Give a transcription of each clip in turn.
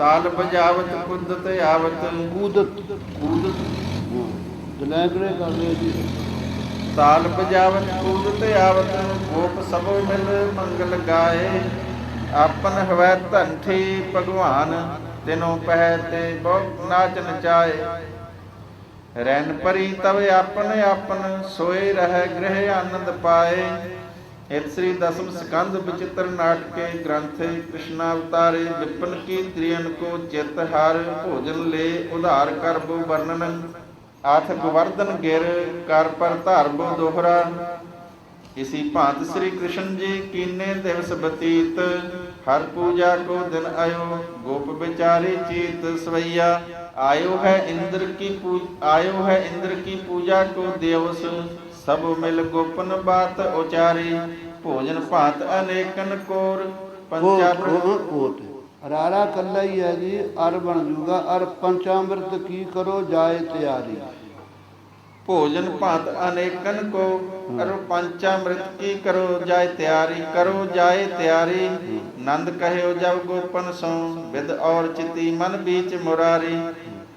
ਤਾਲ ਬਜਾਵਤ ਕੁਦਤ ਆਵਤ। ਕੂਦਤ। ਕੂਦਤ। ਦਲੈਗਰੇ ਕਰਦੇ ਜੀ? ਤਾਲ ਬਜਾਵਤ ਕੂਦਤ ਆਵਤ ਗੋਪ ਸਭੋ ਮਿਲ ਮੰਗਲ ਗਾਏ। ਆਪਨ ਹਵੈ ਧੰਠੀ ਭਗਵਾਨ ਤਿਨੋਂ ਪਹਿ ਤੇ ਬਹੁ ਨਾਚ ਨਚਾਏ ਰੈਨ ਪਰੀ ਤਵ ਆਪਨ ਆਪਨ ਸੋਏ ਰਹਿ ਗ੍ਰਹਿ ਆਨੰਦ ਪਾਏ। ਇਤ ਸ੍ਰੀ ਦਸਮ ਸਕੰਦ ਵਿਚਿਤ੍ਰ ਨਾਟਕੇ ਗ੍ਰੰਥੇ ਕ੍ਰਿਸ਼ਨ ਅਵਤਾਰੇ ਵਿਪਨ ਕੀ ਤ੍ਰਿਯਨ ਕੋ ਚਿਤ ਹਰ ਭੋਜਨ ਲੈ ਉਧਾਰ ਕਰਬੋ ਵਰਣਨ ਆਠ ਗਵਰਧਨ ਗਿਰ ਕਰ ਪਰ ਧਰਬੋ ਦੋਹਰਾ। ਇਸੀ ਭਾਂਤ ਸ੍ਰੀ ਕ੍ਰਿਸ਼ਨ ਜੀ ਕੀਨੇ ਦਿਵਸ ਬਤੀਤ, ਹਰ ਪੂਜਾ ਕੋ ਦਿਨ ਆਇਓ, ਗੋਪ ਵਿਚਾਰੇ ਚੀਤ ਸਵਈਆ। ਆਇਓ ਹੈ ਇੰਦਰ ਕੀ ਪੂਜ ਆਇਓ ਹੈ ਇੰਦਰ ਕੀ ਪੂਜਾ ਕੋ ਦਿਵਸ ਸਭ ਮਿਲ ਗੋਪਨ ਬਾਤ ਉਚਾਰੀ ਭੋਜਨ ਭਾਂਤ ਅਨੇਕਨ ਕੋਰ ਪੰਚਾ ਕੋਟ ਕੋਟ। ਰਾਰਾ ਕੱਲਾ ਹੀ ਹੈ ਜੀ ਅਰ ਬਣ ਜੂਗਾ ਅਰ ਪੰਚਾਮ੍ਰਿਤ ਕੀ ਕਰੋ ਜਾਏ ਤਿਆਰੀ। ਭੋਜਨ ਭਾਂਤ ਅਨੇਕਨ ਕੋ ਅਰ ਪੰਚਾਮ੍ਰਿਤ ਕੀ ਕਰੋ ਜਾਏ ਤਿਆਰੀ ਕਰੋ ਜਾਏ ਤਿਆਰੀ। ਨੰਦ ਕਹਿਓ ਜਬ ਗੋਪਨ ਸੋ ਵਿਦ ਔਰ ਚਿਤੀ ਮਨ ਬੀਚ ਮੁਰਾਰੀ।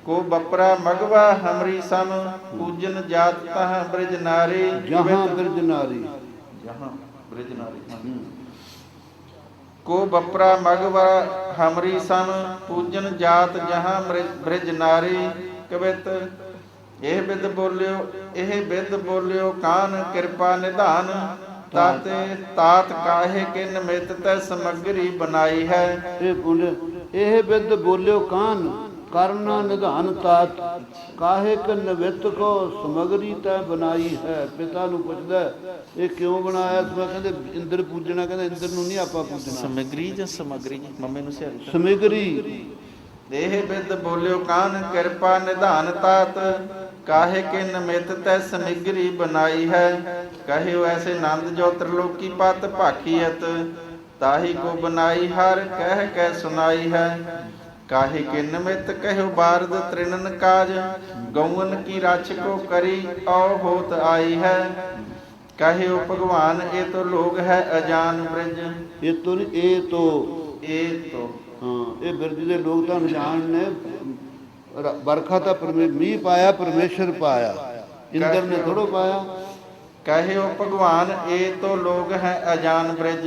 ਕੋ ਬਪਰਾ ਮਗਵਾ ਹਮਰੀ ਸਮ ਪੂਜਨ ਜਾਤ ਤਹ ਬ੍ਰਿਜ ਨਾਰੀ ਜਹਾਂ ਬਿਰਜ ਨਾਰੀ ਜਹਾਂ ਬ੍ਰਿਜ ਨਾਰੀ। ਕੋ ਬਪਰਾ ਮਗਵਾ ਹਮਰੀ ਸਮ ਪੂਜਨ ਜਾਤ ਜਹਾਂ ਬ੍ਰਿਜ- ਨਾਰੀ ਕਵਿਤ ਇਹ ਬਿਦ ਬੋਲਿਓ ਇਹ ਬਿਦ ਬੋਲਿਓ ਕਾਨ ਕਿਰਪਾ ਨਿਧਾਨ ਤਾਤੇ ਤਾਤ ਕਾਹੇ ਕੇ ਨਿਮਿਤ ਤੈ ਸਮਗਰੀ ਬਣਾਈ ਹੈ ਇਹ ਬਿਦ ਬੋਲਿਓ ਕਾਨ ਕਰਨਾ ਨਿਧਾਨ ਤਾਤ ਕਾਹੇ ਕ ਨਵਿਤ ਕੋ ਸਮਗਰੀ ਤੈ ਬਣਾਈ ਹੈ? ਪਿਤਾ ਨੂੰ ਪੁੱਛਦਾ ਇਹ ਕਿਉਂ ਬਣਾਇਆ? ਸੋ ਕਹਿੰਦੇ ਇੰਦਰ ਪੂਜਣਾ ਕਹਿੰਦਾ ਇੰਦਰ ਨੂੰ ਨਹੀਂ ਆਪਾਂ ਪੂਜਣਾ। ਸਮਗਰੀ ਜਾਂ ਸਮਗਰੀ? ਮੰਮੀ ਨੂੰ ਸਿਆਰੀ ਸਮਗਰੀ। ਦੇਹ ਬਿਦ ਬੋਲਿਓ ਕਾਨ ਕਿਰਪਾ ਨਿਧਾਨ ਤਾਤ ਕਾਹੇ ਕੇ ਨਿਮਿਤ ਤੈ ਸਮਿਗਰੀ ਬਣਾਈ ਹੈ? ਕਹਿਓ ਐਸੇ ਨੰਦ ਜੋ ਤ੍ਰਿਲੋਕੀ ਪਤ ਭਾਖੀਅਤ ਤਾਹੀ ਕੋ ਬਣਾਈ ਹਰ ਕਹਿ ਕੇ ਸੁਨਾਈ ਹੈ। ਕਾਹੇ ਕੇ ਨਿਮਿਤ ਕਹਿਓ ਬਾਰਦ ਤ੍ਰਿਣਨ ਕਾਜ ਗਊਨ ਕੀ ਰਛ ਕੋ ਕਰੀ ਔ ਹੋਤ ਆਈ ਹੈ। ਕਹਿਓ ਭਗਵਾਨ ਇਹ ਤੋ ਲੋਗ ਹੈ ਅਜਾਨ ਬ੍ਰਿਜ। ਇਹ ਤੋਂ ਨਹੀਂ ਇਹ ਤੋਂ। ਇਹ ਤੋ। ਹਾਂ ਇਹ ਬਿਰਜ ਦੇ ਲੋਕ ਤਾਂ ਅਣਜਾਣ ਨੇ। ਵਰਖਾ ਤਾਂ ਪਰਮੇ ਮੀਂਹ ਪਾਇਆ ਪਰਮੇਸ਼ਰ ਪਾਇਆ। ਇੰਦਰ ਨੇ ਥੋੜੋ ਪਾਇਆ। ਕਹਿਓ ਭਗਵਾਨ ਇਹ ਤੋ ਲੋਗ ਹੈ ਅਜਾਨ ਬ੍ਰਿਜ।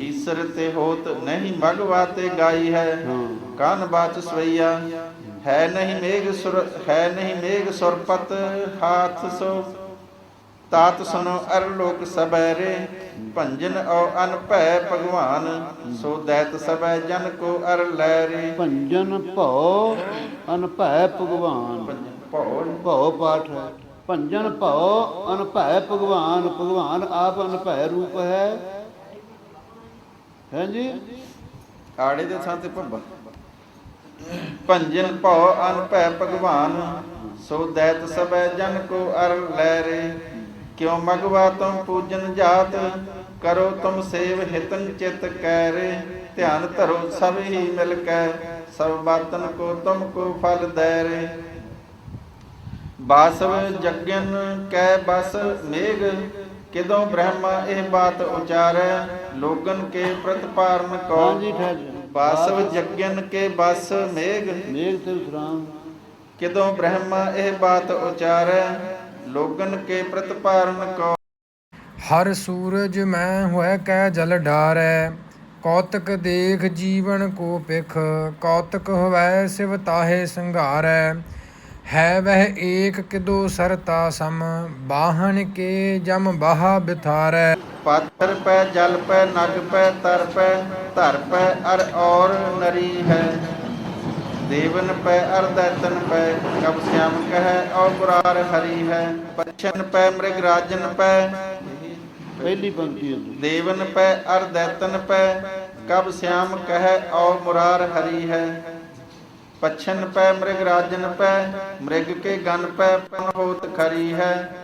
ਈਸ਼ਰ ਤੇ ਹੋਤ ਨਹੀਂ ਮਗਵਾ ਤੇ ਗਾਈ ਹੈ। ਕਾਨ ਬਾਚ ਸਵਈਆ ਹੈ ਨਹੀਂ ਮੇਘ ਸੁਰ ਹੈ ਨਹੀਂ ਮੇਘ ਸੁਰਪਤ ਹਾਥ ਸੋ। ਤਾਤ ਸੁਨੋ ਅਰ ਲੋਕ ਸਬੈਰੇ ਭੰਜਨ ਔ ਅਨ ਭੈ ਭਗਵਾਨ। ਸੋ ਦੈਤ ਸਬੈ ਜਨ ਕੋ ਅਰ ਲੈ ਰੇ। ਭੰਜਨ ਭਉ ਅਨਭੈ ਭਗਵਾਨ। ਭਉ। ਭਉ ਪਾਠ ਹੈ। ਭੰਜਨ ਭਉ, ਅਨਭੈ ਭਗਵਾਨ ਭਗਵਾਨ ਆਪ ਅਨਭੈ ਰੂਪ ਹੈ। ਹੈ ਆੜੇ ਦੇ ਥਾਂ ਤੇ ਭੰਜਨ ਭਉ ਅਨ ਭਗਵਾਨ, ਸੋ ਦੈਤ ਸਬੈ ਜਨ ਕੋ ਅਰ ਲੈ ਰੇ। ਕਿਉ ਮਗਵਾ ਤੁਮ ਪੂਜਨ ਜਾਤ, ਕਰੋ ਤੁਮ ਸੇਵ ਹਿਤੰ ਚਿਤ ਕੈ ਰੇ। ਧਿਆਨ ਧਰੋ ਸਭ ਹੀ ਮਿਲ ਕੈ, ਸਭ ਬਾਤਨ ਕੋ ਤੁਮ ਕੋ ਫਲ ਦੈ ਰੇ। ਬਾਸਵ ਜਗਨ ਕੈ ਬਸ ਮੇਘ ਕਿਦੋਂ ਬ੍ਰਹਮਾ ਇਹ ਬਾਤ ਉਚਾਰੈ? ਲੋਗਨ ਕੇ ਪ੍ਰਤਪਾਰਨ ਕੋ ਹਾਂ ਜੀ। ਠਹਿਰ ਬਾਸਵ ਜਗਨ ਕੇ ਬਸ ਮੇਘ। ਮੇਘ ਤੇ ਵਿਸਰਾਮ ਕਿਦੋਂ ਬ੍ਰਹਮਾ ਇਹ ਬਾਤ ਉਚਾਰੈ? ਲੋਗਨ ਕੇ ਪ੍ਰਤਪਾਰਨ ਕੋ ਹਰ ਸੂਰਜ ਮੈਂ ਹੋਇ ਕੈ ਜਲ ਡਾਰੈ। ਕੌਤਕ ਦੇਖ ਜੀਵਨ ਕੋ ਪਿਖ। ਕੌਤਕ ਹੋਵੈ ਸਿਵ ਤਾਹੇ ਸੰਘਾਰੈ। ਹੈ ਵਹਿ ਏਕ ਕਿਦੋ ਸਰਤਾ ਸਮ ਬਾਹਣ ਕੇ ਜਮ ਬਾਹਾ ਬਿਥਾਰੈ। ਪਾਤਰ ਪੈ ਜਲ ਪੈ ਨਗ ਪੈ ਤਰ ਪੈ ਧਰ ਪੈ ਅਰ ਔਰ ਨਰੀ ਹੈ। ਦੇਵਨ ਪੈ ਅਰ ਦੈਤਨ ਪੈ ਕਬ ਸਿਆਮ ਕਹੈ ਔ ਪੁਰਾਰ ਹਰੀ ਹੈ। ਪਛਨ ਪੈ ਮ੍ਰਿਗ ਰਾਜਨ ਪੈ। ਪਹਿਲੀ ਪੰਕਤੀ ਹੈ। ਦੇਵਨ ਪੈ ਅਰ ਦੈਤਨ ਪੈ। ਕਬ ਸਿਆਮ ਕਹੈ ਔ ਮੁਰਾਰ ਹਰੀ ਹੈ। ਪਛਨ ਪੈ ਮ੍ਰਿਗ ਰਾਜਨ ਪੈ ਮ੍ਰਿਗ ਕੇ ਗਨ ਪੈ ਪਨ ਹੋਤ ਖਰੀ ਹੈ।